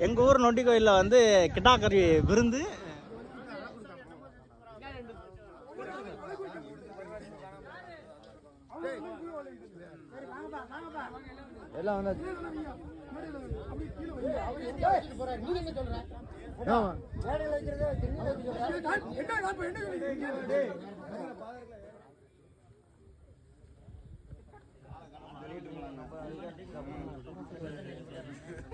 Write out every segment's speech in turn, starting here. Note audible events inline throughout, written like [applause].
எங்கள் ஊர் நொண்டி கோயிலில் வந்து கிட்டாக்கறி விருந்து. எல்லாம் வந்தாச்சு ஆமா [laughs]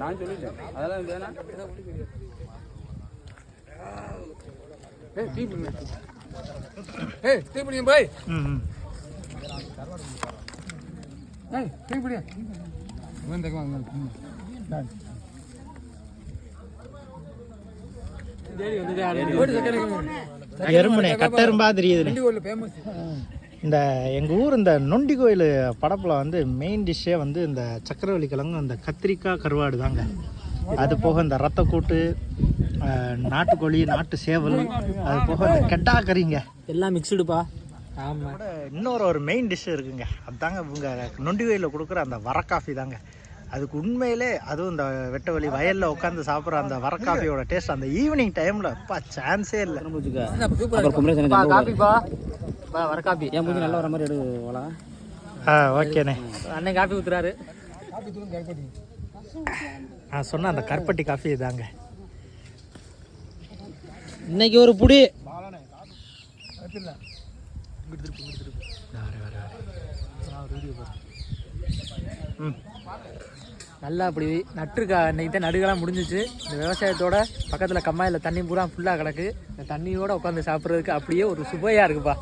நான் சொல்லிட்டேன். அதெல்லாம் வேணாம். பண்ணு. ஏய் டீ பண்ணி போய். ம் ஏய் வாங்க எறும்புனே கட்டெரும்பா தெரியுது ஃபேமஸ் இந்த எங்கள் ஊர் இந்த நொண்டி கோயில் படப்பில் வந்து மெயின் டிஷ்ஷே வந்து இந்த சக்கரவள்ளி கிழங்கு இந்த கத்திரிக்காய் கருவாடு தாங்க. அது போக இந்த ரத்தக்கூட்டு நாட்டுக்கோழி நாட்டு சேவல் அது போக இந்த கெட்டா கறிங்க எல்லாம் மிக்ஸ்டுப்பா ஆமாம் இன்னொரு ஒரு மெயின் டிஷ் இருக்குங்க. அதாங்க இவங்க நொண்டி கோயிலில் கொடுக்குற அந்த வர காஃபி தாங்க. அதுக்கு உண்மையிலே அதுவும் இந்த வெட்டவெளி வயலில் உட்காந்து சாப்பிட்ற அந்த வர காஃபியோட டேஸ்ட் அந்த ஈவினிங் டைமில் அப்பா சான்ஸே இல்லை. பா வர காப்பி. என் மூஞ்சி நல்லா வர மாதிரி எடு போலாம் ஆ ஓகேண்ணே. அண்ணன் காப்பி ஊத்துறாரு. நான் சொன்ன அந்த கருப்பட்டி காஃபி இதாங்க. இன்னைக்கு ஒரு புடி. ம். நல்லா அப்படி நட்டுருக்கா இன்றைக்கி தான் நடுகெல்லாம் முடிஞ்சிச்சு. இந்த விவசாயத்தோட பக்கத்தில் கம்மாயில் தண்ணி பூரா ஃபுல்லாக கிடக்கு. இந்த தண்ணியோட உட்காந்து சாப்பிட்றதுக்கு அப்படியே ஒரு சுவையாக இருக்குப்பா.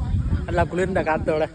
நல்லா குளிர்ந்த காற்றோட